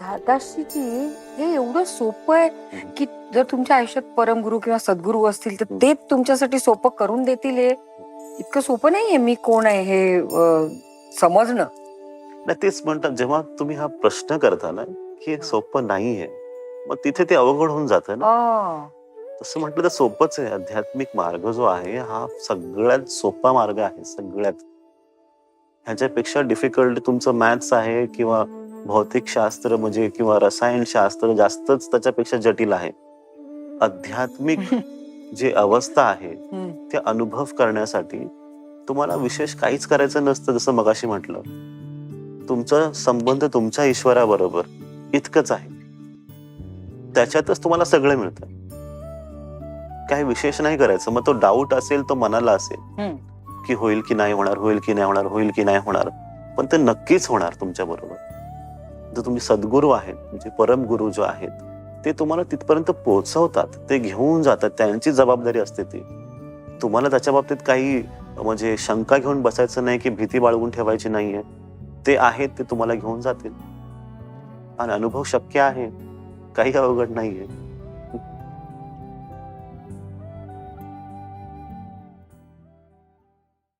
दादाश्रीजी हे एवढं सोपं आहे की जर तुमच्या आयुष्यात परमगुरु किंवा सद्गुरू असतील तर ते तुमच्यासाठी सोपं करून देतील हे. इतकं सोपं नाहीये मी कोण आहे हे अं, समजणं. नाही तेच म्हणतात जेव्हा तुम्ही हा प्रश्न करता ना की हे सोपं नाहीये मग तिथे ते अवघड होऊन जातं ना. आ, तसं म्हटलं तर सोपंच आहे. आध्यात्मिक मार्ग जो आहे हा सगळ्यात सोपा मार्ग आहे सगळ्यात. ह्याच्यापेक्षा डिफिकल्ट तुमचं मॅथ्स आहे किंवा भौतिकशास्त्र म्हणजे किंवा रसायनशास्त्र जास्तच त्याच्यापेक्षा जटिल आहे. आध्यात्मिक जी अवस्था आहे. ते अनुभव करण्यासाठी तुम्हाला विशेष काहीच करायचं नसतं जसं मगाशी म्हटलं. तुमचा संबंध तुमच्या ईश्वराबरोबर इतकंच आहे. त्याच्यातच तुम्हाला सगळं मिळतं. काही विशेष नाही करायचं. मग तो डाऊट असेल तो मनाला असेल. की होईल की नाही होणार होईल की नाही होणार होईल की नाही होणार. पण ते नक्कीच होणार तुमच्या बरोबर. जर तुम्ही सद्गुरू आहेत म्हणजे परमगुरू जो आहेत ते तुम्हाला तिथपर्यंत पोहोचवतात ते घेऊन जातात त्यांची जबाबदारी असते ती. तुम्हाला त्याच्या बाबतीत काही म्हणजे शंका घेऊन बसायचं नाही की भीती बाळगून ठेवायची नाहीये. ते आहेत ते तुम्हाला घेऊन जातील. आणि अनुभव शक्य आहे काही अवघड नाहीये.